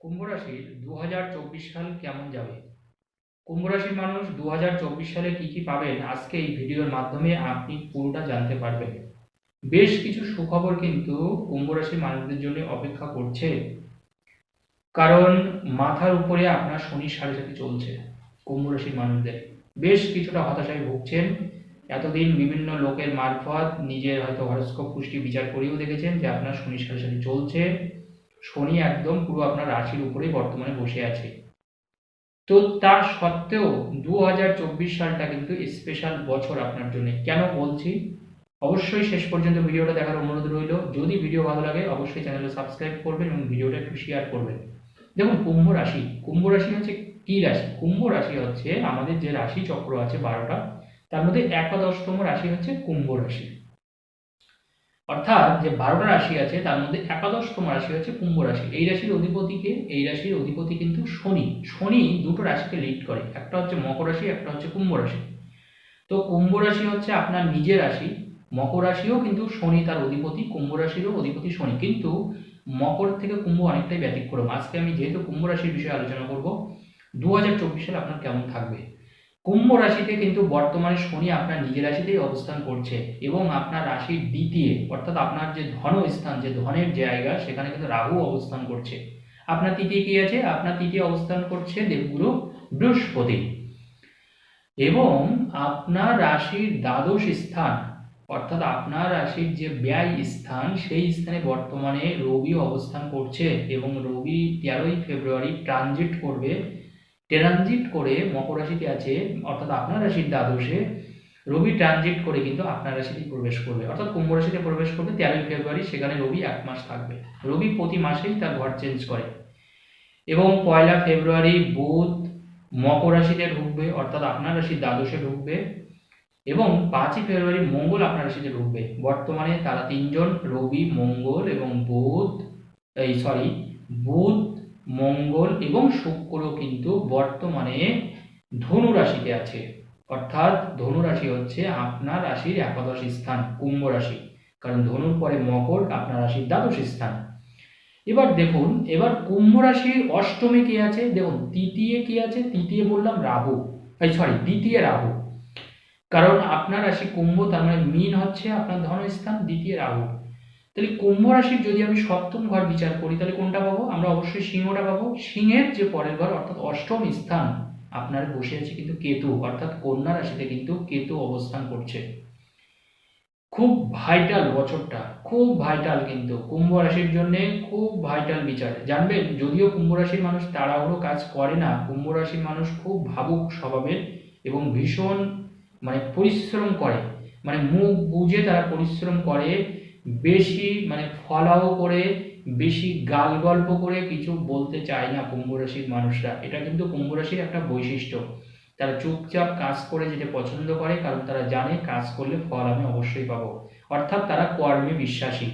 কুম্ভ রাশির দু হাজার চব্বিশ সাল কেমন যাবে? কুম্ভ রাশির মানুষ দু হাজার চব্বিশ সালে কি কি পাবেন? আজকে এই ভিডিওর মাধ্যমে আপনি পুরোটা জানতে পারবেন। বেশ কিছু সুখবর কিন্তু কুম্ভ রাশির মানুষদের জন্য অপেক্ষা করছে। কারণ মাথার উপরে আপনার শনির সাড়ে সাথে চলছে কুম্ভ রাশির মানুষদের। বেশ কিছুটা হতাশায় ভুগছেন। এতদিন বিভিন্ন লোকের মারফত নিজের হয়তো হরস্কোপ পুষ্টি বিচার করেও দেখেছেন যে আপনার শনির সাড়ে সাথে চলছে। শনি একদম পুরো আপনার রাশির উপরেই বর্তমানে বসে আছে। তো তার সত্ত্বেও দু হাজার চব্বিশ সালটা কিন্তু স্পেশাল বছর আপনার জন্য। কেন বলছি? অবশ্যই শেষ পর্যন্ত ভিডিওটা দেখার অনুরোধ রইল। যদি ভিডিও ভালো লাগে, অবশ্যই চ্যানেলটা সাবস্ক্রাইব করবেন এবং ভিডিওটা একটু শেয়ার করবেন। দেখুন, কুম্ভ রাশি। কুম্ভ রাশি হচ্ছে কি রাশি? কুম্ভ রাশি হচ্ছে আমাদের যে রাশি চক্র আছে বারোটা, তার মধ্যে একাদশতম রাশি হচ্ছে কুম্ভ রাশি। অর্থাৎ যে বারোটা রাশি আছে, তার মধ্যে একাদশতম রাশি হচ্ছে কুম্ভ রাশি। এই রাশির অধিপতিকে, এই রাশির অধিপতি কিন্তু শনি। শনি দুটো রাশিকে লিড করে। একটা হচ্ছে মকর রাশি, একটা হচ্ছে কুম্ভ রাশি। তো কুম্ভ রাশি হচ্ছে আপনার নিজের রাশি। মকর রাশিও কিন্তু শনি তার অধিপতি, কুম্ভ রাশিরও অধিপতি শনি। কিন্তু মকর থেকে কুম্ভ অনেকটাই ব্যতিক্রম। আজকে আমি যেহেতু কুম্ভ রাশির বিষয়ে আলোচনা করব দু হাজার চব্বিশ সালে আপনার কেমন থাকবে? কুম্ভ রাশিতে কিন্তু বর্তমানে শনি আপনার নিজের রাশিতেই অবস্থান করছে এবং আপনার রাশির দ্বিতীয় অর্থাৎ আপনার যে ধন স্থান, যে ধনের জায়গা, সেখানে কিন্তু রাহু অবস্থান করছে। আপনার তৃতীয় কি আছে? আপনার তৃতীয় অবস্থান করছে দেবগুরু বৃহস্পতি। এবং আপনার রাশির দ্বাদশ স্থান, অর্থাৎ আপনার রাশির যে ব্যয় স্থান, সেই স্থানে বর্তমানে রবি অবস্থান করছে এবং রবি তেরোই ফেব্রুয়ারি ট্রানজিট করবে ট্রানজিট করে মকর রাশিতে আছে, অর্থাৎ আপনার রাশির দ্বাদশে রবি ট্রানজিট করে কিন্তু আপনার রাশিতে প্রবেশ করবে। অর্থাৎ কুম্ভ রাশিতে প্রবেশ করবে তেরোই ফেব্রুয়ারি, সেখানে রবি এক মাস থাকবে। রবি প্রতি মাসেই তার ঘর চেঞ্জ করে। এবং পয়লা ফেব্রুয়ারি বুধ মকর রাশিতে ঢুকবে, অর্থাৎ আপনার রাশির দ্বাদশে ঢুকবে। এবং পাঁচই ফেব্রুয়ারি মঙ্গল আপনার রাশিতে ঢুকবে। বর্তমানে তারা তিনজন, রবি, মঙ্গল এবং বুধ, এই সরি বুধ মঙ্গল এবং শুক্র কিন্তু বর্তমানে ধনু রাশিতে আছে। অর্থাৎ ধনু রাশি হচ্ছে আপনার রাশির একাদশ স্থান, কুম্ভ রাশি। কারণ ধনুর পরে মকর, আপনার রাশির দ্বাদশ স্থান। এবার দেখুন, এবার কুম্ভ রাশির অষ্টমে কি আছে? দেখুন, তৃতীয় কি আছে? তৃতীয় বললাম রাহু। এই সরি দ্বিতীয় রাহু। কারণ আপনার রাশি কুম্ভ, তার মানে মিন হচ্ছে আপনার ধনস্থান, দ্বিতীয় রাহু। তাহলে কুম্ভ রাশির যদি আমি সপ্তম ঘর বিচার করি, তাহলে কোনটা পাবো? আমরা অবশ্যই সিংহটা পাবো। সিংহের যে পরের ঘর, অর্থাৎ অষ্টম স্থান, আপনার বসে আছে কিন্তু কেতু, অর্থাৎ কন্যা রাশিতে কিন্তু কেতু অবস্থান করছে। খুব ভাইটাল বছরটা, খুব ভাইটাল কিন্তু কুম্ভ রাশির জন্য খুব ভাইটাল বিচার। জানবেন, যদিও কুম্ভ রাশির মানুষ তাড়াহুড়ো কাজ করে না, কুম্ভ রাশির মানুষ খুব ভাবুক স্বভাবের এবং ভীষণ মানে পরিশ্রম করে। মানে মুখ বুঝে তারা পরিশ্রম করে বেশি মানে ফলাও করে, বেশি গাল গল্প করে কিছু বলতে চায় না কুম্ভ রাশির মানুষরা। এটা কিন্তু কুম্ভ রাশির একটা বৈশিষ্ট্য। তারা চুপচাপ কাজ করে যেতে পছন্দ করে, কারণ তারা জানে কাজ করলে ফল আমি অবশ্যই পাবো। অর্থাৎ তারা কর্মে বিশ্বাসী।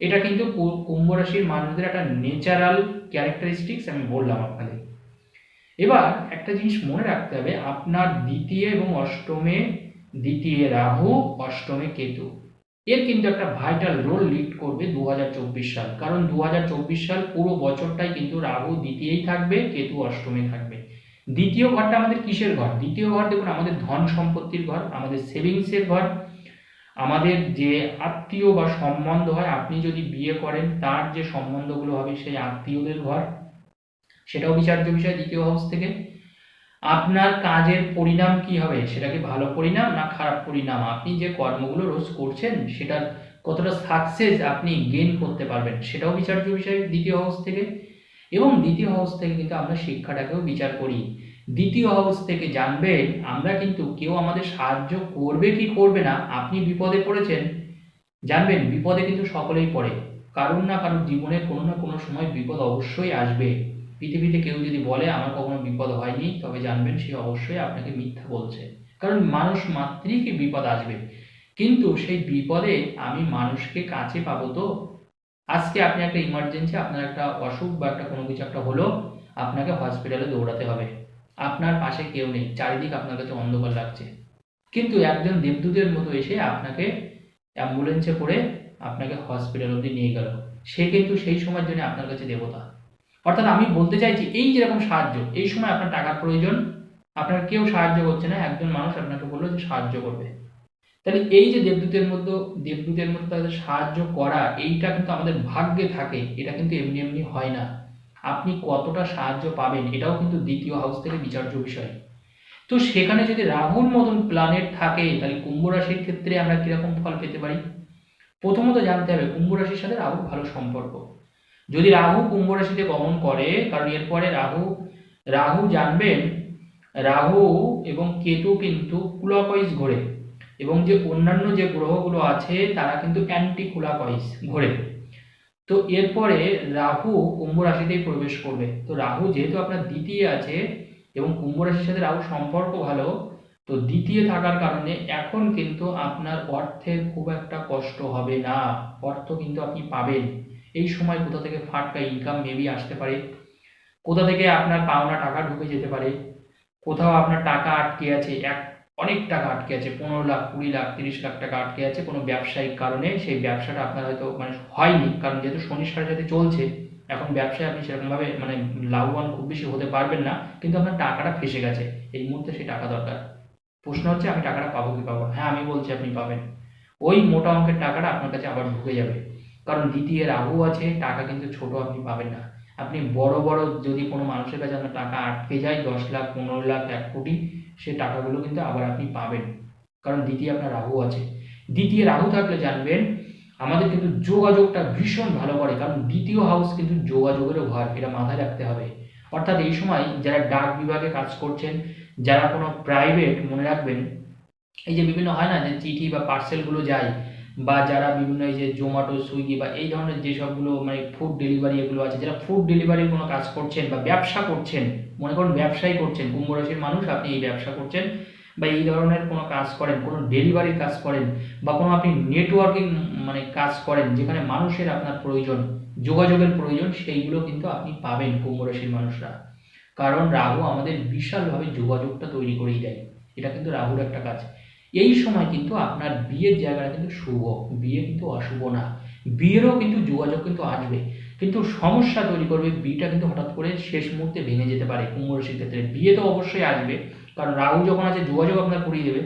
এটা কিন্তু কুম্ভ রাশির মানুষদের একটা ন্যাচারাল ক্যারেক্টারিস্টিক্স আমি বললাম আপনাদের। এবার একটা জিনিস মনে রাখতে হবে, আপনার দ্বিতীয় এবং অষ্টমে, দ্বিতীয় রাহু, অষ্টমে কেতু। এর কিন্তু একটা ভাইটাল রোল লিড করবে দু হাজার চব্বিশ সাল। কারণ দু হাজার চব্বিশ সাল পুরো বছরটাই কিন্তু রাহু দ্বিতীয়ই থাকবে, কেতু অষ্টমে থাকবে। দ্বিতীয় ঘরটা আমাদের কিসের ঘর? দ্বিতীয় ঘর দেখুন, আমাদের ধন সম্পত্তির ঘর, আমাদের সেভিংসের ঘর, আমাদের যে আত্মীয় বা সম্বন্ধ হয়, আপনি যদি বিয়ে করেন, তার যে সম্বন্ধগুলো হবে সেই আত্মীয়দের ঘর। সেটাও বিচার্য বিষয় দ্বিতীয় হাউস থেকে। আপনার কাজের পরিণাম কি হবে? সেটা কি ভালো পরিণাম না খারাপ পরিণাম? আপনি যে কর্মগুলো রোজ করছেন, সেটার কতটা সাকসেস আপনি গেইন করতে পারবেন, সেটাও বিচার্য বিষয় দ্বিতীয় হাউস থেকে। এবং দ্বিতীয় হাউস থেকে কিন্তু আমরা শিক্ষাটাকেও বিচার করি। দ্বিতীয় হাউস থেকে জানবেন, আমরা কিন্তু কেউ আমাদের সাহায্য করবে কি করবে না, আপনি বিপদে পড়েছেন। জানবেন, বিপদে কিন্তু সকলেই পড়ে। কারণ না কারণ জীবনে কোনো না কোনো সময় বিপদ অবশ্যই আসবে। পৃথিবীতে কেউ যদি বলে, আমার কখনো বিপদ হয়নি, তবে জানবেন সে অবশ্যই আপনাকে মিথ্যা বলছে। কারণ মানুষ মাত্রই কি বিপদ আসবে? কিন্তু সেই বিপদে আমি মানুষকে কাছে পাবো তো? আজকে আপনি একটা ইমার্জেন্সি আপনার একটা অসুখ বা একটা কোনো কিছু একটা হলো, আপনাকে হসপিটালে দৌড়াতে হবে। আপনার পাশে কেউ নেই, চারিদিক আপনার কাছে অন্ধকার লাগছে। কিন্তু একজন দেবদূতের মতো এসে আপনাকে অ্যাম্বুলেন্সে করে আপনাকে হসপিটাল অবধি নিয়ে গেল। সে কিন্তু সেই সময়ের জন্য আপনার কাছে দেবতা। অর্থাৎ আমি বলতে চাইছি, এই যেরকম সাহায্য, এই সময় আপনার টাকার প্রয়োজন, আপনার কেউ সাহায্য করছে না, একজন মানুষ আপনাকে বলল যে সাহায্য করবে। তাহলে এই যে দেবদূতের মধ্যে দেবদূতের মধ্যে তাদের সাহায্য করা, এইটা কিন্তু আমাদের ভাগ্যে থাকে, এটা কিন্তু এমনি এমনি হয় না। আপনি কতটা সাহায্য পাবেন, এটাও কিন্তু দ্বিতীয় হাউস থেকে বিচার্য বিষয়। তো সেখানে যদি রাহুর মতন প্ল্যানেট থাকে, তাহলে কুম্ভ রাশির ক্ষেত্রে আমরা কীরকম ফল পেতে পারি? প্রথমত জানতে হবে, কুম্ভ রাশির সাথে রাহুর ভালো সম্পর্ক। যদি রাহু কুম্ভ রাশিতে গমন করে, কারণ এরপরে রাহু রাহু জানবেন, রাহু এবং কেতু কিন্তু ক্লকওয়াইজ ঘোরে এবং যে অন্যান্য যে গ্রহগুলো আছে, তারা কিন্তু অ্যান্টি ক্লকওয়াইজ ঘোরে। তো এরপরে রাহু কুম্ভ রাশিতেই প্রবেশ করবে। তো রাহু যেহেতু আপনার দ্বিতীয় আছে এবং কুম্ভ রাশির সাথে রাহু সম্পর্ক ভালো, তো দ্বিতীয় থাকার কারণে এখন কিন্তু আপনার অর্থের খুব একটা কষ্ট হবে না। অর্থ কিন্তু আপনি পাবেন। এই সময় কোথা থেকে ফাটকা ইনকাম মেবি আসতে পারে, কোথা থেকে আপনার পাওনা টাকা ঢুকে যেতে পারে, কোথাও আপনার টাকা আটকে আছে, এক, অনেক টাকা আটকে আছে, পনেরো লাখ, কুড়ি লাখ, তিরিশ লাখ টাকা আটকে আছে কোনো ব্যবসায়িক কারণে, সেই ব্যবসাটা আপনার হয়তো মানে হয়নি, কারণ যেহেতু শনির সাথে সাথে চলছে, এখন ব্যবসায় আপনি সেরকমভাবে মানে লাভবান খুব বেশি হতে পারবেন না, কিন্তু আপনার টাকাটা ফেসে গেছে, এই মুহূর্তে সেই টাকা দরকার। প্রশ্ন হচ্ছে আমি টাকাটা পাবো কি পাবো হ্যাঁ আমি বলছি আপনি পাবেন। ওই মোটা অঙ্কের টাকাটা আপনার কাছে আবার ঢুকে যাবে। কারণ দ্বিতীয় রাহু আছে, টাকা কিন্তু ছোট আপনি পাবেন না। আপনি বড় বড় যদি কোনো মানুষের কাছে আপনার টাকা আটকে যায়, দশ লাখ, পনেরো লাখ, এক কোটি, সে টাকাগুলো কিন্তু আবার আপনি পাবেন। কারণ দ্বিতীয় আপনার রাহু আছে। দ্বিতীয় রাহু থাকলে জানবেন, আমাদের কিন্তু যোগাযোগটা ভীষণ ভালো করে, কারণ দ্বিতীয় হাউস কিন্তু যোগাযোগেরও ঘর, এটা মাথায় রাখতে হবে। অর্থাৎ এই সময় যারা ডাক বিভাগে কাজ করছেন, যারা কোনো প্রাইভেট মনে রাখবেন, এই যে বিভিন্ন হয় না যে চিঠি বা পার্সেলগুলো যায় বা যারা বিভিন্ন এই যে জোম্যাটো সুইগি বা এই ধরনের যেসবগুলো মানে ফুড ডেলিভারি এগুলো আছে, যারা ফুড ডেলিভারির কোনো কাজ করছেন বা ব্যবসা করছেন, মনে করুন ব্যবসাই করছেন কুম্ভ রাশির মানুষ, আপনি এই ব্যবসা করছেন বা এই ধরনের কোনো কাজ করেন, কোনো ডেলিভারির কাজ করেন বা কোনো আপনি নেটওয়ার্কিং মানে কাজ করেন যেখানে মানুষের আপনার প্রয়োজন, যোগাযোগের প্রয়োজন, সেইগুলো কিন্তু আপনি পাবেন কুম্ভ রাশির মানুষরা। কারণ রাহু আমাদের বিশালভাবে যোগাযোগটা তৈরি করেই দেয়। এটা কিন্তু রাহুর একটা কাজ। এই সময় কিন্তু আপনার বিয়ের জায়গাটা কিন্তু শুভ। বিয়ে কিন্তু অশুভ না। বিয়েরও কিন্তু যোগাযোগ কিন্তু আসবে। কিন্তু সমস্যা তৈরি করবে, বিয়েটা কিন্তু হঠাৎ করে শেষ মুহূর্তে ভেঙে যেতে পারে কুম্ভ রাশির ক্ষেত্রে। বিয়ে তো অবশ্যই আসবে, কারণ রাহু যখন আছে যোগাযোগ আপনার করিয়ে দেবে।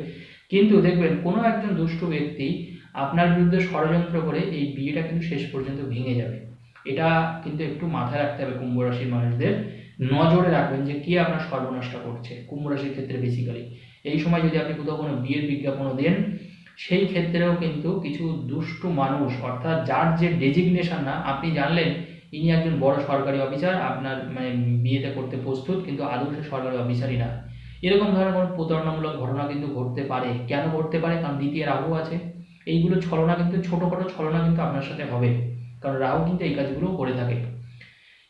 কিন্তু দেখবেন, কোনো একজন দুষ্টু ব্যক্তি আপনার বিরুদ্ধে ষড়যন্ত্র করে এই বিয়েটা কিন্তু শেষ পর্যন্ত ভেঙে যাবে। এটা কিন্তু একটু মাথায় রাখতে হবে কুম্ভ রাশির মানুষদের। নজরে রাখবেন যে কে আপনার সর্বনাশটা করছে কুম্ভ রাশির ক্ষেত্রে বেসিক্যালি এই সময় যদি আপনি কোথাও কোনো বিয়ের বিজ্ঞাপনও দেন, সেই ক্ষেত্রেও কিন্তু কিছু দুষ্টু মানুষ, অর্থাৎ যার যে ডেজিগনেশন না, আপনি জানলেন, ইনি একজন বড় সরকারি অফিসার আপনার মানে বিয়েতে করতে প্রস্তুত, কিন্তু আদৌ সে সরকারি অফিসারই না। এরকম ধরনের কোনো প্রতারণামূলক ঘটনা কিন্তু ঘটতে পারে। কেন ঘটতে পারে? কারণ দ্বিতীয় রাহু আছে। এইগুলো ছলনা কিন্তু, ছোটোখাটো ছলনা কিন্তু আপনার সাথে হবে। কারণ রাহু কিন্তু এই কাজগুলো করে থাকে।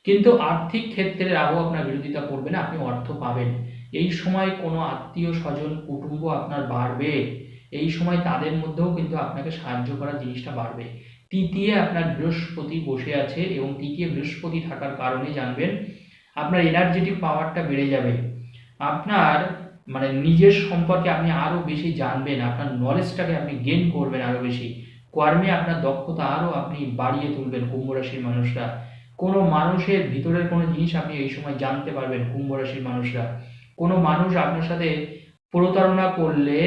কিন্তু আর্থিক ক্ষেত্রে রাহু আপনার বিরোধিতা করবে না, আপনি অর্থ পাবেন। এই সময় কোনো আত্মীয় স্বজন কুটুম্ব আপনার বাড়বে, এই সময় তাদের মধ্যেও কিন্তু আপনাকে সাহায্য করার জিনিসটা বাড়বে। তৃতীয় আপনার বৃহস্পতি বসে আছে এবং তৃতীয় বৃহস্পতি থাকার কারণে জানবেন আপনার এনার্জেটিক পাওয়ারটা বেড়ে যাবে। আপনার মানে নিজের সম্পর্কে আপনি আরও বেশি জানবেন, আপনার নলেজটাকে আপনি গেন করবেন আরও বেশি। কর্মে আপনার দক্ষতা আরও আপনি বাড়িয়ে তুলবেন কুম্ভ রাশির মানুষরা। কোনো মানুষের ভিতরের কোনো জিনিস আপনি এই সময় জানতে পারবেন কুম্ভ রাশির মানুষরা। কোনো মানুষ আপনার সাথে প্রতারণা করলে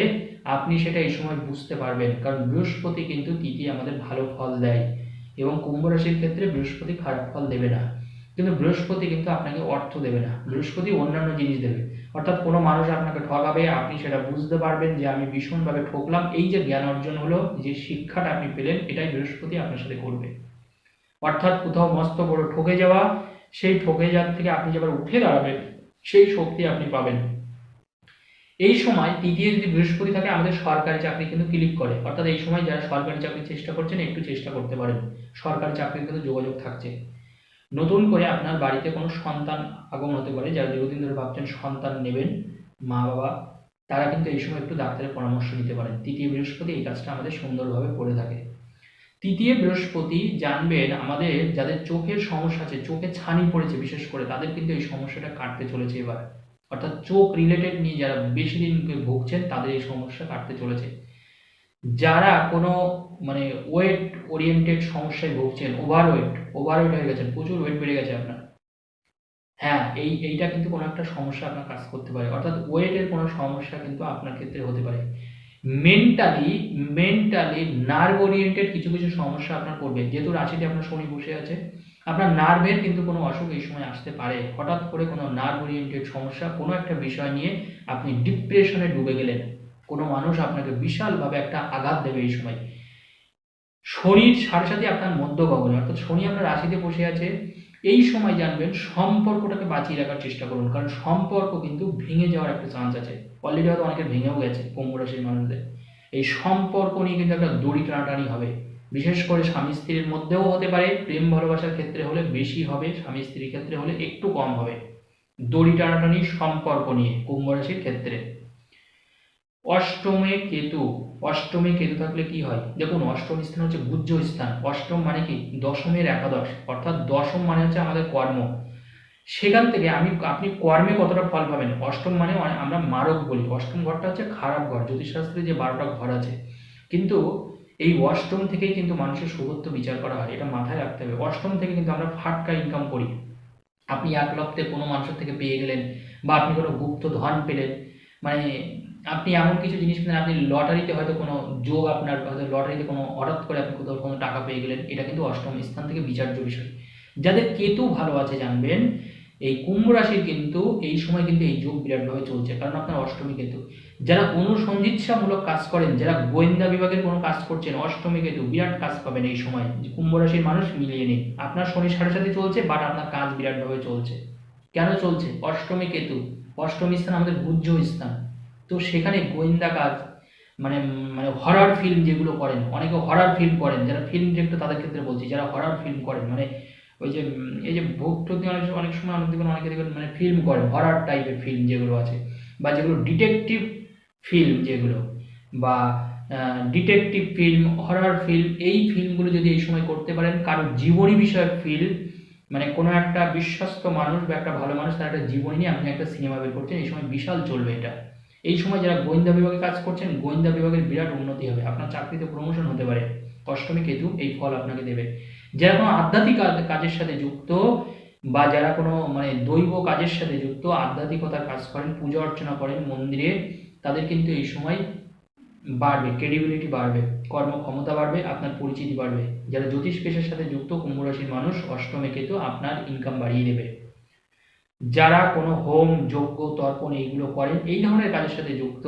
আপনি সেটা এই সময় বুঝতে পারবেন। কারণ বৃহস্পতি কিন্তু তৃতীয় আমাদের ভালো ফল দেয় এবং কুম্ভ রাশির ক্ষেত্রে বৃহস্পতি খারাপ ফল দেবে না। কিন্তু বৃহস্পতি কিন্তু আপনাকে অর্থ দেবে না। বৃহস্পতি অন্যান্য জিনিস দেবে। অর্থাৎ কোনো মানুষ আপনাকে ঠকাবে, আপনি সেটা বুঝতে পারবেন যে আমি ভীষণভাবে ঠকলাম। এই যে জ্ঞান অর্জন হলো, যে শিক্ষাটা আপনি পেলেন, এটাই বৃহস্পতি আপনার সাথে করবে। অর্থাৎ কোথাও মস্ত বড় ঠকে যাওয়া, সেই ঠকে যাওয়ার থেকে আপনি যেবার উঠে দাঁড়াবেন সেই শক্তি আপনি পাবেন। এই সময় তৃতীয় যদি বৃহস্পতি থাকে, আমাদের সরকারি চাকরি কিন্তু ক্লিক করে। অর্থাৎ এই সময় যারা সরকারি চাকরির চেষ্টা করছেন, একটু চেষ্টা করতে পারেন। সরকারি চাকরির কিন্তু যোগাযোগ থাকছে। নতুন করে আপনার বাড়িতে কোনো সন্তান আগমন হতে পারে, যারা দীর্ঘদিন ধরে ভাবছেন সন্তান নেবেন, মা, বাবা, তারা কিন্তু এই সময় একটু ডাক্তারের পরামর্শ নিতে পারেন। তৃতীয় বৃহস্পতি এই কাজটা আমাদের সুন্দরভাবে করে থাকে। তৃতীয় বৃহস্পতি জানবেন আমাদের যাদের চোখের সমস্যা আছে, চোখে ছানি পড়েছে বিশেষ করে, তাদের কিন্তু এই সমস্যাটা কাটতে চলেছে এবার। অর্থাৎ চোখ রিলেটেড নিয়ে যারা বেশি দিন ভুগছেন, তাদের এই সমস্যা কাটতে চলেছে। যারা কোনো মানে ওয়েট ওরিয়েন্টেড সমস্যায় ভুগছেন ওভার ওয়েট ওভার ওয়েট হয়ে গেছেন, প্রচুর ওয়েট বেড়ে গেছে আপনার। হ্যাঁ এই, এইটা কিন্তু কোনো একটা সমস্যা আপনার কাজ করতে পারে। অর্থাৎ ওয়েটের কোনো সমস্যা কিন্তু আপনার ক্ষেত্রে হতে পারে। মেন্টালি মেন্টালি নার্ভ ওরিয়েন্টেড কিছু কিছু সমস্যা আপনার করবে যেহেতু রাশিতে আপনার শনি বসে আছে, আপনার নার্ভের কিন্তু কোনো অসুখ এই সময় আসতে পারে। হঠাৎ করে কোনো নার্ভ ওরিয়েন্টেড সমস্যা, কোনো একটা বিষয় নিয়ে আপনি ডিপ্রেশনে ডুবে গেলেন। কোনো মানুষ আপনাকে বিশালভাবে একটা আঘাত দেবে এই সময়। শনির সাথে সাথে আপনার মধ্য গগনে অর্থাৎ শনি আপনার রাশিতে বসে আছে এই সময় জানবেন সম্পর্কটাকে বাঁচিয়ে রাখার চেষ্টা করুন, কারণ সম্পর্ক কিন্তু ভেঙে যাওয়ার একটা চান্স আছে। অলরেডি হয়তো অনেকের ভেঙেও গেছে কুম্ভ রাশির মানুষদের। এই সম্পর্ক নিয়ে কিন্তু একটা দড়ি টানাটানি হবে। বিশেষ করে স্বামী স্ত্রীর মধ্যেও হতে পারে, প্রেম ভালোবাসার ক্ষেত্রে হলে বেশি হবে, স্বামী স্ত্রীর ক্ষেত্রে হলে একটু কম হবে। দড়ি টানাটানি সম্পর্ক নিয়ে, কুম্ভ রাশির ক্ষেত্রে। অষ্টমে কেতু। অষ্টমে কেতু থাকলে কি হয়? দেখুন, অষ্টম স্থান হচ্ছে গুজ্জ স্থান। অষ্টম মানে কি? দশমের একাদশ। অর্থাৎ দশম মানে হচ্ছে আমাদের কর্ম। সেখান থেকে আমি, আপনি কর্মে কতটা ফল পাবেন? অষ্টম মানে আমরা মারক বলি। অষ্টম ঘরটা হচ্ছে খারাপ ঘর। জ্যোতিষশাস্ত্রে যে বারোটা ঘর আছে। কিন্তু এই অষ্টম থেকেই কিন্তু মানুষের শুভত্ব বিচার করা হয়। এটা মাথায় রাখতে হবে। অষ্টম থেকে কিন্তু আমরা ফাটকা ইনকাম করি। আপনি এক লক্ষে কোনো মানুষের থেকে পেয়ে গেলেন বা আপনি কোনো গুপ্ত ধন পেলেন। মানে আপনি এমন কিছু জিনিস পেলেন আপনি লটারিতে হয়তো কোনো যোগ আপনার, হয়তো লটারিতে কোনো হঠাৎ করে আপনি কোথাও কোনো টাকা পেয়ে গেলেন, এটা কিন্তু অষ্টম স্থান থেকে বিচার্য বিষয়। যাদের কেতু ভালো আছে জানবেন, এই কুম্ভ রাশির কিন্তু এই সময় কিন্তু এই যোগ বিরাটভাবে চলছে, কারণ আপনার অষ্টমী কেতু। যারা অনুসন্ধিৎসামূলক কাজ করেন, যারা গোয়েন্দা বিভাগের কোনো কাজ করছেন, অষ্টমী কেতু বিরাট কাজ পাবেন এই সময়। কুম্ভ রাশির মানুষ মিলিয়ে নেই আপনার শনি সাড়ে সাথে চলছে বাট আপনার কাজ বিরাটভাবে চলছে। কেন চলছে? অষ্টমী কেতু। অষ্টমী স্থান আমাদের ভূজ্য স্থান। তো সেখানে গোয়েন্দা কাজ মানে মানে হরর ফিল্ম যেগুলো করেন, অনেকে হরর ফিল্ম করেন, যারা ফিল্ম ডিরেক্টর তাদের ক্ষেত্রে বলছি, যারা হরর ফিল্ম করেন মানে ওই যে, এই যে ভক্ত অনেক অনেক সময় অনেক দেখবেন অনেকে দেখবেন মানে ফিল্ম করেন হরর টাইপের ফিল্ম যেগুলো আছে, বা যেগুলো ডিটেকটিভ ফিল্ম যেগুলো, বা ডিটেকটিভ ফিল্ম হরর ফিল্ম এই ফিল্মগুলো যদি এই সময় করতে পারেন, কারোর জীবনী বিষয়ক ফিল্ম মানে কোনো একটা বিশ্বস্ত মানুষ বা একটা ভালো মানুষ তার একটা জীবনী নিয়ে আপনি একটা সিনেমা বের করছেন, এই সময় বিশাল চলবে এটা। এই সময় যারা গোয়েন্দা বিভাগে কাজ করছেন, গোয়েন্দা বিভাগের বিরাট উন্নতি হবে। আপনার চাকরিতে প্রমোশন হতে পারে। অষ্টমী কেতু এই ফল আপনাকে দেবে। যারা কোনো আধ্যাত্মিক কাজের সাথে যুক্ত বা যারা কোনো মানে দৈব কাজের সাথে যুক্ত, আধ্যাত্মিকতার কাজ করেন, পূজা অর্চনা করেন মন্দিরে, তাদের কিন্তু এই সময় বাড়বে ক্রেডিবিলিটি বাড়বে, কর্মক্ষমতা বাড়বে, আপনার পরিচিতি বাড়বে। যারা জ্যোতিষ পেশার সাথে যুক্ত, কুম্ভ রাশির মানুষ, অষ্টমে কেতু আপনার ইনকাম বাড়িয়ে দেবে। যারা কোনো হোম, যজ্ঞ, তর্পণ এইগুলো করেন, এই ধরনের কাজের সাথে যুক্ত।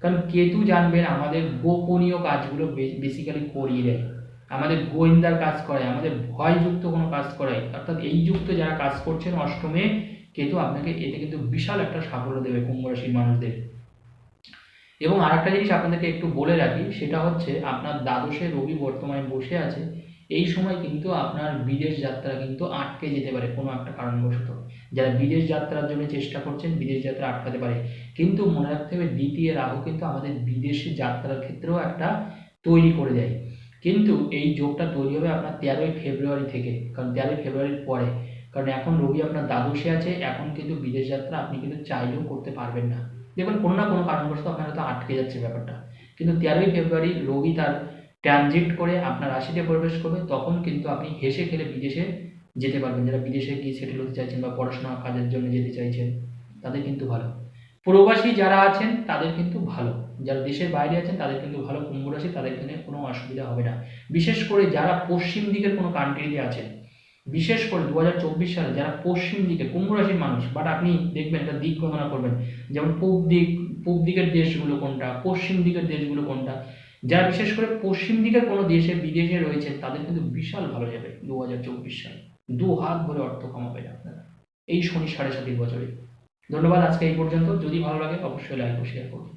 কারণ কেতু জানবেন আমাদের গোপনীয় কাজগুলো বেসিক্যালি করিয়ে দেয়। আমাদের গোয়েন্দার কাজ করায়, আমাদের ভয়যুক্ত কোনো কাজ করায়। অর্থাৎ এই যুক্ত যারা কাজ করছেন অষ্টমে, কেতু আপনাকে, এতে কিন্তু বিশাল একটা সাফল্য দেবে কুম্ভ রাশির মানুষদের। এবং আরেকটা জিনিস আপনাদেরকে একটু বলে রাখি, সেটা হচ্ছে আপনার দ্বাদশে রবি বর্তমানে বসে আছে। এই সময় কিন্তু আপনার বিদেশ যাত্রা কিন্তু আটকে যেতে পারে কোনো একটা কারণবশত। যারা বিদেশ যাত্রার জন্য চেষ্টা করছেন, বিদেশ যাত্রা আটকাতে পারে। কিন্তু মনে রাখতে হবে, দ্বিতীয় রাহু কিন্তু আমাদের বিদেশে যাত্রার ক্ষেত্রেও একটা তৈরি করে দেয়। কিন্তু এই যোগটা তৈরি হবে আপনার তেরোই ফেব্রুয়ারি থেকে, কারণ তেরোই ফেব্রুয়ারির পরে। কারণ এখন রবি আপনার দ্বাদশে আছে, এখন কিন্তু বিদেশ যাত্রা আপনি কিন্তু চাইলেও করতে পারবেন না। দেখবেন কোনো না কোনো কারণবশত আপনার হয়তো আটকে যাচ্ছে ব্যাপারটা। কিন্তু তেরোই ফেব্রুয়ারি রবি তার ট্রানজিট করে আপনার রাশিতে প্রবেশ করবে, তখন কিন্তু আপনি হেসে খেলে বিদেশে যেতে পারবেন। যারা বিদেশে গিয়ে সেটেল হতে চাইছেন বা পড়াশোনা কাজের জন্য যেতে চাইছেন, তাদের কিন্তু ভালো। প্রবাসী যারা আছেন, তাদের কিন্তু ভালো। যারা দেশের বাইরে আছেন, তাদের কিন্তু ভালো কুম্ভ রাশি, তাদের কিন্তু কোনো অসুবিধা হবে না। বিশেষ করে যারা পশ্চিম দিকের কোনো কান্ট্রিতে আছেন, বিশেষ করে দু হাজার চব্বিশ সালে যারা পশ্চিম দিকে কুম্ভ রাশির মানুষ বাট আপনি দেখবেন একটা দিক গণনা করবেন, যেমন পূব দিক, পূব দিকের দেশগুলো কোনটা, পশ্চিম দিকের দেশগুলো কোনটা, যারা বিশেষ করে পশ্চিম দিকের কোনো দেশে বিদেশে রয়েছে তাদের কিন্তু বিশাল ভালো যাবে দু হাজার চব্বিশ সালে। দু হাত ভরে অর্থ কমাবে আপনারা। এই শনি সাড়ে সাতি বছরে। ধন্যবাদ আজকে এই পর্যন্ত। যদি ভালো লাগে অবশ্যই লাইক ও শেয়ার করুন।